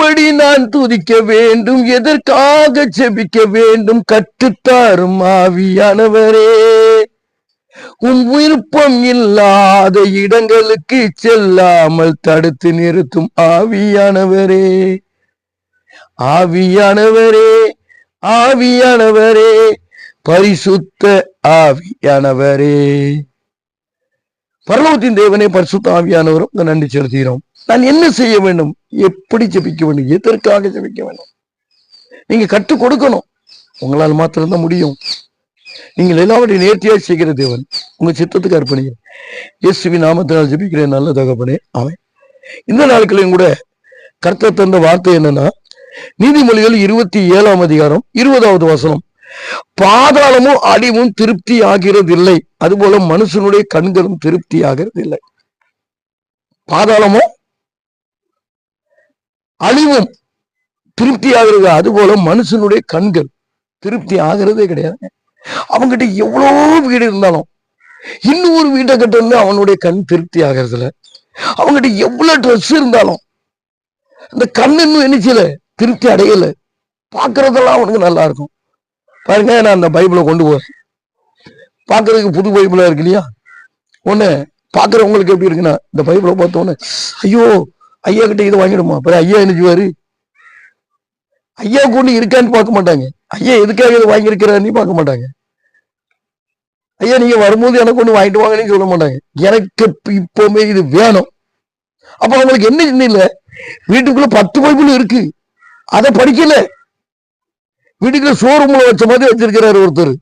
எப்படி நான் துதிக்க வேண்டும்? எதற்காக ஜெபிக்க வேண்டும்? கற்றுத்தாரும் ஆவியானவரே. உன் விருப்பம் இல்லாத இடங்களுக்கு செல்லாமல் தடுத்து நிறுத்தும் ஆவியானவரே. ஆவியானவரே ஆவியானவரே பரிசுத்த ஆவியானவரே. பரலோகத்தின் தேவனே பரிசுத்த ஆவியானவரும் நன்றி செலுத்துகிறோம். நான் என்ன செய்ய வேண்டும்? எப்படி ஜபிக்க வேண்டும்? எதற்காக ஜபிக்க வேண்டும்? நீங்க கற்றுக் கொடுக்கணும். உங்களால் மாத்திரம்தான் முடியும். நீங்கள் எல்லாவற்றையும் நேர்த்தியாக செய்கிற தேவன். உங்க சித்தத்துக்கு அர்ப்பணிங்க இயேசுவி நாமத்தினால் ஜபிக்கிறேன். நல்ல தகப்பனே. அவன் இந்த நாட்களையும் கூட கர்த்தர் தந்த வார்த்தை என்னன்னா நீதிமொழிகள் இருபத்தி ஏழாம் அதிகாரம் இருபதாவது வசனம். பாதாளமும் அடிவும் திருப்தி ஆகிறதில்லை. அதுபோல மனுஷனுடைய கண்களும் திருப்தி ஆகிறதில்லை. பாதாளமும் அழிவும் திருப்தி ஆகிறது அதுபோல மனுஷனுடைய கண்கள் திருப்தி ஆகிறதே கிடையாது. அவன்கிட்ட எவ்வளோ வீடு இருந்தாலும் இன்னும் ஒரு வீட்டை கட்டிருந்து அவனுடைய கண் திருப்தி ஆகிறது இல்ல அவன்கிட்ட எவ்வளோ ட்ரெஸ் இருந்தாலும் அந்த கண் இன்னும் என்ன திருப்தி அடையல. பார்க்கறதெல்லாம் அவனுக்கு நல்லா இருக்கும். பாருங்க நான் அந்த பைபிளை கொண்டு போறேன். பார்க்கறதுக்கு புது பைபிளா இருக்கு இல்லையா? ஒன்று பார்க்குறவங்களுக்கு எப்படி இருக்குன்னா இந்த பைபிளை பார்த்தோன்னே ஐயோ ஐயா கிட்ட இதை வாங்கிடுமா? அப்புறம் ஐயா என்ன செய்வாரு? ஐயா கொண்டு இருக்கான்னு பார்க்க மாட்டாங்க. ஐயா எதுக்காக இதை வாங்கியிருக்கிறான்னு பார்க்க மாட்டாங்க. ஐயா நீங்க வரும்போது எனக்கு ஒண்ணு வாங்கிட்டு வாங்கன்னு சொல்ல மாட்டாங்க. எனக்கு இப்ப- இப்பவுமே இது வேணும். அப்ப அவங்களுக்கு என்ன சின்ன இல்லை? வீட்டுக்குள்ள பத்து பைபிள் இருக்கு. அதை படிக்கல. வீட்டுக்குள்ள ஷோரூம்ல வச்ச மாதிரி வச்சிருக்கிறாரு ஒருத்தர்.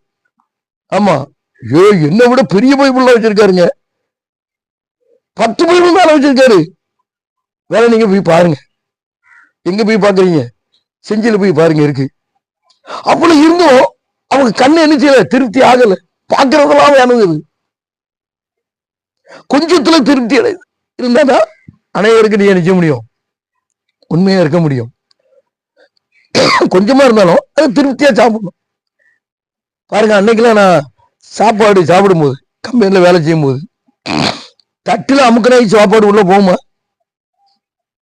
ஆமா. ஐயோ என்ன விட பெரிய பைபிள்லாம் வச்சிருக்காருங்க. பத்து பைபிள் மேல வச்சிருக்காரு. வேலை நீங்க போய் பாருங்க. எங்க போய் பாக்குறீங்க? செஞ்சில போய் பாருங்க இருக்கு. அப்படி இருந்தும் அவங்க கண்ணு என்ன செய்யல? திருப்தி ஆகல. பாக்குறதெல்லாம் வேணுங்குது கொஞ்சத்துல திருப்தி அடையுது. இருந்தாதான் அனைவருக்கு நீ நிச்சய முடியும்? உண்மையா இருக்க முடியும். கொஞ்சமா இருந்தாலும் அது திருப்தியா சாப்பிடணும். பாருங்க அன்னைக்கெல்லாம் நான் சாப்பாடு சாப்பிடும்போது கம்பெனில வேலை செய்யும் போது தட்டுல அமுக்கினாய் சாப்பாடு உள்ள போகுமா?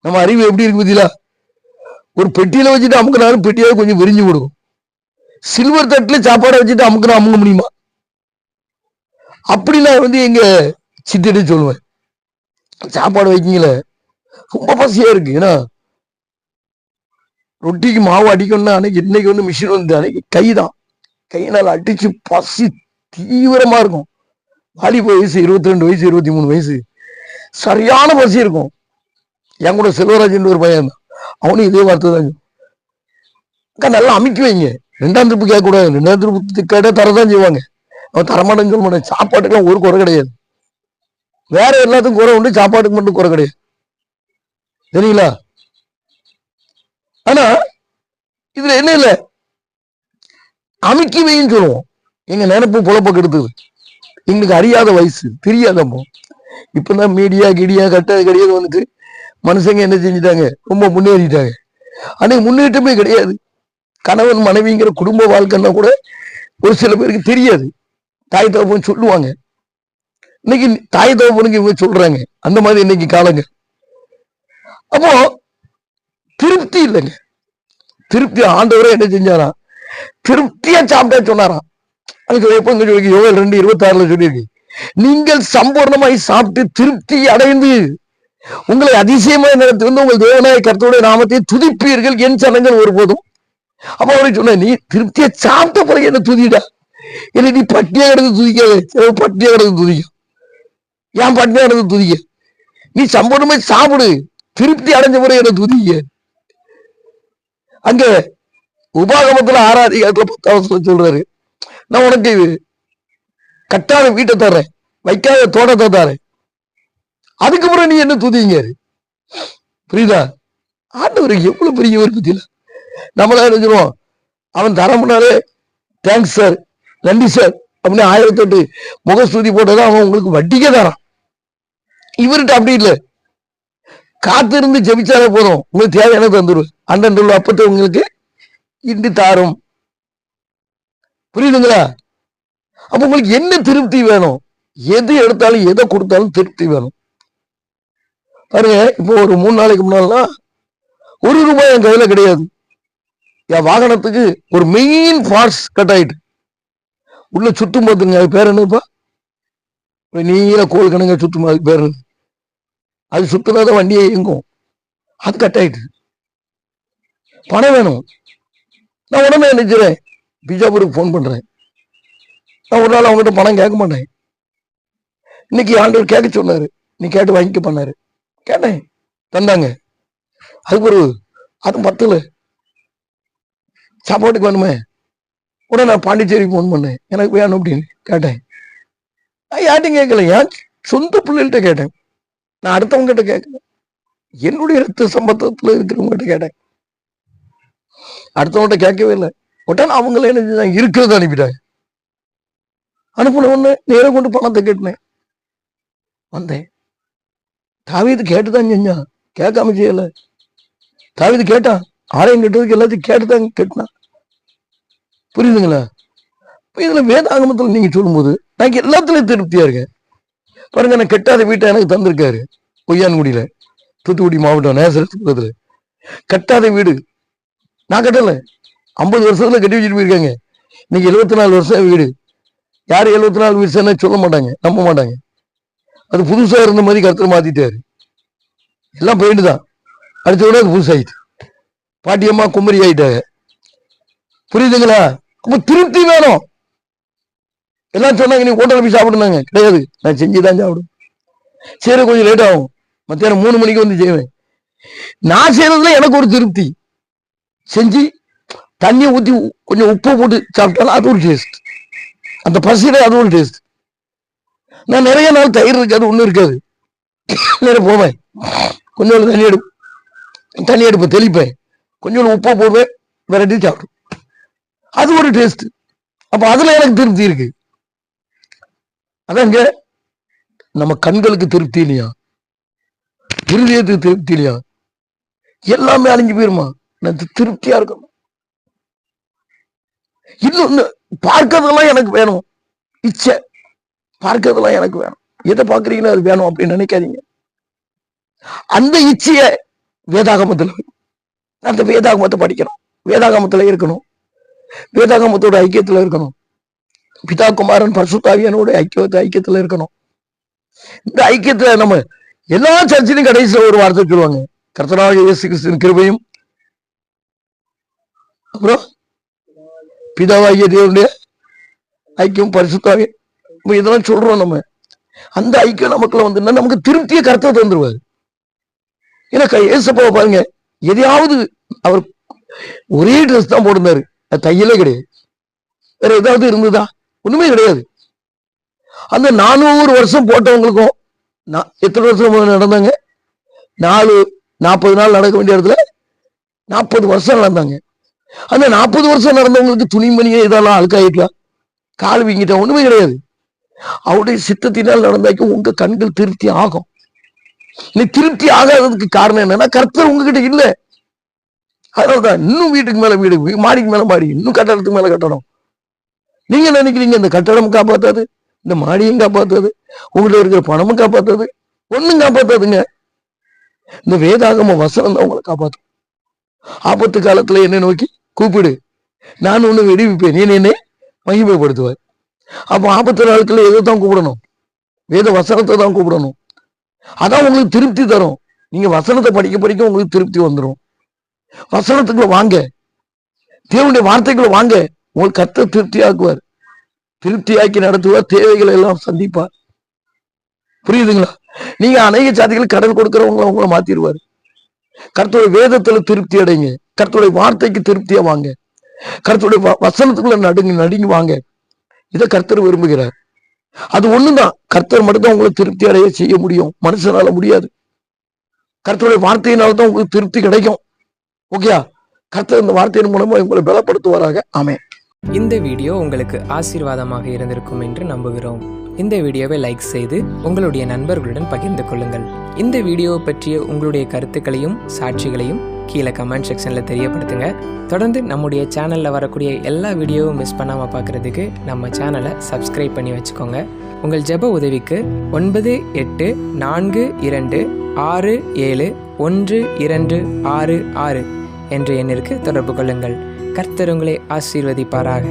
நம்ம அறிவு எப்படி இருக்கு பத்தியா ஒரு பெட்டியில வச்சுட்டு அமுக்கினாலும் பெட்டியாவது கொஞ்சம் விரிஞ்சு கொடுக்கும் சில்வர் தட்டுல சாப்பாடை வச்சுட்டு அமுக்கினா அமுங்க முடியுமா? அப்படி நான் வந்து எங்க சித்திட்டு சொல்லுவேன். சாப்பாடு வைக்கீங்கள? ரொம்ப பசியா இருக்கு. ஏன்னா ரொட்டிக்கு மாவு அடிக்கணும்னா அன்னைக்கு இன்னைக்கு வந்து மிஷின் வந்து அன்னைக்கு கைதான். கையினால் அடிச்சு பசி தீவிரமா இருக்கும். வாலிப வயசு இருபத்தி ரெண்டு வயசு இருபத்தி மூணு வயசு. சரியான பசி இருக்கும். என் கூட செல்வராஜன் ஒரு பையன் தான் அவனும் இதே வார்த்தை தான் அக்கா நல்லா அமுக்கி வைங்க. ரெண்டாம் திருப்பு கேட்க கூடாது ரெண்டாம் திருப்பு கேட்டா தரதான் செய்வாங்க. அவன் தரமாட்டேன்னு சொல்ல மாட்டேன். சாப்பாட்டுக்கெல்லாம் ஒரு குறை கிடையாது. வேற எல்லாத்துக்கும் குறை உண்டு சாப்பாட்டுக்கு மட்டும் குறை கிடையாது. சரிங்களா? ஆனா இதுல என்ன இல்லை? அமுக்கி வைன்னு சொல்லுவோம். எங்க நினைப்பு புலப்ப கெடுத்தது எங்களுக்கு அறியாத வயசு தெரியாதப்போ இப்பதான் மீடியா கிடியா கட்டது கிடையாது வந்துட்டு மனுஷங்க என்ன செஞ்சுட்டாங்க? ரொம்ப முன்னேறிட்டாங்க. அன்னைக்கு முன்னேற்றமே கிடையாது. கணவன் மனைவிங்கிற குடும்ப வாழ்க்கைன்னா கூட ஒரு சில பேருக்கு தெரியாது. தாய் தகப்பன் சொல்லுவாங்க. இன்னைக்கு தாய் தகப்பனுக்கு இவங்க சொல்றாங்க. அந்த மாதிரி இன்னைக்கு காலங்க. அப்போ திருப்தி இல்லைங்க. திருப்தி ஆண்டவரே என்ன செஞ்சாராம்? திருப்தியா சாப்பிட்டா சொன்னாராம். அதுக்கு எப்போ இங்க சொல்லி யோகல் ரெண்டு இருபத்தாறுல சொல்லியிருக்கு. நீங்கள் சம்பூர்ணமாய் சாப்பிட்டு திருப்தி அடைந்து உங்களை அதிசயமாய் நடத்தி வந்து உங்கள் தேவநாய கருத்துடைய நாமத்தை துதிப்பீர்கள் என் சனங்கள் ஒருபோதும். அப்ப அவருக்கு சொன்ன நீ திருப்தியா சாப்பிட்ட பிறகு என்ன துதிடா. இல்லை நீ பட்டியா கிடந்து துதிக்காது. சில பட்டியா கிடந்து துதிக்கும் ஏன் பட்டியா கிடந்து துதிக்க? நீ சம்பூர்ணமே சாப்பிடு. திருப்தி அடைஞ்ச பிறகு என்ன துதிக்க. அங்க உபாகமத்துல ஆறாம் அதிகாரத்துல பத்தாவது சொல்றாரு. நான் உனக்கு கட்டாத வீட்டை தர்றேன். வைக்காத தோட்டத்தை தரேன் அதுக்கப்புறம் நீ என்ன துதிங்க? புரியுதா? ஆண்டவருக்கு எவ்வளவு பெரிய ஒரு பத்தியில நம்மளா என்ன சொல்லுவோம்? அவன் தரமுன்னாலே தேங்க்ஸ் சார் நன்றி சார் அப்படின்னு ஆயிரத்தி எட்டு முகஸ்துதி போட்டதான் அவன் உங்களுக்கு வட்டிக்கே தரான். இவர்கிட்ட அப்படி இல்லை. காத்திருந்து ஜெபிச்சாலே போதும். உங்களுக்கு தேவையான தந்துடுவேன் அண்ணன் உள்ள அப்பத்தை உங்களுக்கு இன்று தாரும். புரியுதுங்களா? அப்ப உங்களுக்கு என்ன திருப்தி வேணும்? எது எடுத்தாலும் எதை கொடுத்தாலும் திருப்தி வேணும். பாருங்க இப்போ ஒரு மூணு நாளைக்கு முன்னால்னா ஒரு ரூபாய் என் கையில கிடையாது. என் வாகனத்துக்கு ஒரு மெயின் பார்ட்ஸ் கட் ஆயிட்டு. உள்ள சுற்றும் பார்த்துங்க அது பேர் என்னப்பா? நீல கோல் கணங்க சுத்தும் அது பேர் என்ன? அது சுத்தினாத வண்டியே இயங்கும். அது கட் ஆயிட்டு. பணம் வேணும். நான் உடனே நினைச்சிறேன் பிஜாபூருக்கு ஃபோன் பண்றேன். நான் ஒரு நாள் அவங்ககிட்ட பணம் கேட்க மாட்டேன். இன்னைக்கு ஆண்டவர் கேட்க சொன்னாரு. நீ கேட்டு வாங்கிக்க பண்ணாரு. கேட்டேன். தந்தாங்க. அதுக்கு ஒரு அது பத்துல. சாப்பாட்டுக்கு வேணுமே? உடனே நான் பாண்டிச்சேரி ஃபோன் பண்ணேன். எனக்கு வேணும் அப்படின்னு கேட்டேன். நான் யார்ட்டையும் கேட்கல. ஏன் சொந்த பிள்ளைகள்கிட்ட கேட்டேன். நான் அடுத்தவங்க கிட்ட கேட்கல. என்னுடைய ரத்த சம்பந்தத்துல இருக்கிறவங்ககிட்ட கேட்டேன். அடுத்தவங்ககிட்ட கேட்கவே இல்லை. உடனே அவங்கள என்ன இருக்கிறத அனுப்பிட்டாங்க. அனுப்பின உடனே நேரம் கொண்டு பணத்தை கேட்டேன். வந்தேன். தாவீது கேட்டுதான் செஞ்சான் கேட்காம செய்யல. தாவீது கேட்டான். ஆலயம் கட்டுறதுக்கு எல்லாத்தையும் கேட்டுதான் கட்டினான். புரியுதுங்களா? இப்ப இதுல வேதாகமத்தில் நீங்க சொல்லும்போது நான் எல்லாத்துலயும் திருப்தியா இருக்கேன். பாருங்க நான் கெட்டாத வீட்டை எனக்கு தந்திருக்காரு பொய்யான்குடியில தூத்துக்குடி மாவட்டம் நேசரத்து பக்கத்துல. கட்டாத வீடு. நான் கட்டல. ஐம்பது வருஷத்துல கட்டி வச்சுட்டு போயிருக்காங்க. இன்னைக்கு எழுபத்தி நாலு வருஷம் வீடு. யார் எழுபத்தி நாலு வருஷம்னு சொல்ல மாட்டாங்க நம்ப மாட்டாங்க. அது புதுசா இருந்த மாதிரி கருத்துல மாத்திட்டாரு. எல்லாம் பெயிண்ட் தான். அடுத்த விட அது புதுசாயிட்டு. பாட்டியம்மா குமரி ஆயிட்டாங்க. புரியுதுங்களா? அப்ப திருப்தி வேணும். எல்லாம் சொன்னாங்க நீ ஹோட்டல் போய் சாப்பிடுனாங்க கிடையாது. நான் செஞ்சுதான் சாப்பிடும். சரி கொஞ்சம் லேட் ஆகும். மத்தியானம் மூணு மணிக்கு வந்து செய்வேன். நான் செய்யறதுல எனக்கு ஒரு திருப்தி. செஞ்சு தண்ணியை ஊற்றி கொஞ்சம் உப்பு போட்டு சாப்பிட்டாலும் அது ஒரு டேஸ்ட் அந்த பசியில அது ஒரு டேஸ்ட் நான் நிறைய நாள் தயிர் இருக்காது ஒண்ணும் இருக்காது. நேரம் போவேன். கொஞ்சோண்டு தண்ணி எடு. தண்ணி எடுப்பேன் தெளிப்பேன். கொஞ்சோண்டு உப்பை போடுவேன் விரட்டி சாப்பிடும் அது ஒரு டேஸ்ட் அப்போ அதுல எனக்கு திருப்தி இருக்கு. அதாங்க நம்ம கண்களுக்கு திருப்தி இல்லையா? இருதயத்துக்கு திருப்தி இல்லையா? எல்லாமே அழிஞ்சு போயிருமா? நான் திருப்தியா இருக்கணும். இன்னொன்னு பார்க்கறதெல்லாம் எனக்கு வேணும். இச்சை. பார்க்கறதெல்லாம் எனக்கு வேணும். எதை பார்க்குறீங்களோ அது வேணும் அப்படின்னு நினைக்காதீங்க. அந்த இச்சைய வேதாகமத்தில் அந்த வேதாகமத்தை படிக்கணும். வேதாகமத்தில் இருக்கணும். வேதாகமத்தோட ஐக்கியத்தில் இருக்கணும். பிதா குமாரன் பரசுத்தாவியனோட ஐக்கியத்தை ஐக்கியத்தில் இருக்கணும். இந்த ஐக்கியத்தில் நம்ம எல்லா சர்ச்சிலும் கடைசியில் ஒரு வார்த்தை சொல்லுவாங்க. கர்த்தனாக இயேசு கிறிஸ்தின் கிருபையும் அப்புறம் பிதாவாகிய தேவனுடைய ஐக்கியம் பரிசுத்தாவியன் இப்ப இதெல்லாம் சொல்றோம் நம்ம. அந்த ஐக்கியம் நமக்குள்ள வந்து நமக்கு திருப்திய கருத்தை தந்துருவாரு. ஏன்னா ஏசப்பாவை பாருங்க எதையாவது அவர் ஒரே ட்ரெஸ் தான் போட்டிருந்தாரு. அது தையலே கிடையாது. வேற ஏதாவது இருந்ததா? ஒண்ணுமே கிடையாது. அந்த நானூறு வருஷம் போட்டவங்களுக்கும் எத்தனை வருஷம் நடந்தாங்க? நாலு நாற்பது நாள் நடக்க வேண்டிய இடத்துல நாற்பது வருஷம் நடந்தாங்க. அந்த நாற்பது வருஷம் நடந்தவங்களுக்கு துணிமணியே இதெல்லாம் அழுக்காயிட்டா கால் வீங்கிட்டா ஒண்ணுமே கிடையாது. அவருடைய சித்தத்தினால் நடந்தாக்க உங்க கண்கள் திருப்தி ஆகும். நீ திருப்தி ஆகாததுக்கு காரணம் என்னன்னா கர்த்தர் உங்ககிட்ட இல்ல. அதனாலதான் இன்னும் வீட்டுக்கு மேல வீடு மாடிக்கு மேல மாடி இன்னும் கட்டடத்துக்கு மேல கட்டடம். நீங்க நினைக்கிறீங்க இந்த கட்டடம் காப்பாத்தாது இந்த மாடியும் காப்பாத்தாது உங்கள்ட்ட இருக்கிற பணமும் காப்பாத்தாது ஒண்ணும் காப்பாத்தாதுங்க. இந்த வேதாகம வசனம் தான் உங்களை காப்பாத்தும். ஆபத்து காலத்துல என்னை நோக்கி கூப்பிடு. நான் ஒண்ணு விடுவிப்பேன். நீ என்னை மகிமைப்படுத்துவார் அப்போ ஆபத்து நாட்கள் எதை தான் கூப்பிடணும்? வேத வசனத்தை தான் கூப்பிடணும். அதான் உங்களுக்கு திருப்தி தரும். நீங்க வசனத்தை படிக்க படிக்க உங்களுக்கு திருப்தி வந்துடும் வசனத்துக்குள்ள வாங்க. தேவனுடைய வார்த்தைக்குள்ள வாங்க. உங்களுக்கு கத்த திருப்தியாக்குவார். திருப்தியாக்கி நடத்துவார். தேவைகளை எல்லாம் சந்திப்பார். புரியுதுங்களா? நீங்க அநேக ஜாதிகள் கடன் கொடுக்கறவங்க உங்களை மாத்திடுவார் கருத்துடைய வேதத்துல திருப்தி அடைங்க. கருத்துடைய வார்த்தைக்கு திருப்தியா வாங்க. கருத்துடைய வசனத்துக்குள்ள நடுங்க நடுங்கி வாங்க. இதை கர்த்தர் விரும்புகிறார். அது ஒண்ணுதான். கர்த்தர் மட்டும்தான் உங்களை திருப்தி அடைய செய்ய முடியும். மனுஷனால முடியாது. கர்த்தருடைய வார்த்தையினால தான் உங்களுக்கு திருப்தி கிடைக்கும். ஓகேயா கர்த்தர் இந்த வார்த்தையின் மூலமா உங்களை பலப்படுத்துவாராக. ஆமே இந்த வீடியோ உங்களுக்கு ஆசீர்வாதமாக இருந்திருக்கும் என்று நம்புகிறோம். இந்த வீடியோவை லைக் செய்து உங்களுடைய நண்பர்களுடன் பகிர்ந்து கொள்ளுங்கள். இந்த வீடியோவை பற்றிய உங்களுடைய கருத்துக்களையும் சாட்சிகளையும் கீழே கமெண்ட் செக்ஷனில் தெரியப்படுத்துங்க. தொடர்ந்து நம்முடைய சேனலில் வரக்கூடிய எல்லா வீடியோவும் மிஸ் பண்ணாமல் பார்க்குறதுக்கு நம்ம சேனலை சப்ஸ்கிரைப் பண்ணி வச்சுக்கோங்க. உங்கள் ஜெப உதவிக்கு ஒன்பது எட்டு நான்கு இரண்டு ஆறு ஏழு ஒன்று இரண்டு ஆறு ஆறு என்ற எண்ணிற்கு தொடர்பு கொள்ளுங்கள். கர்த்தர் உங்களை ஆசீர்வதிப்பாராக.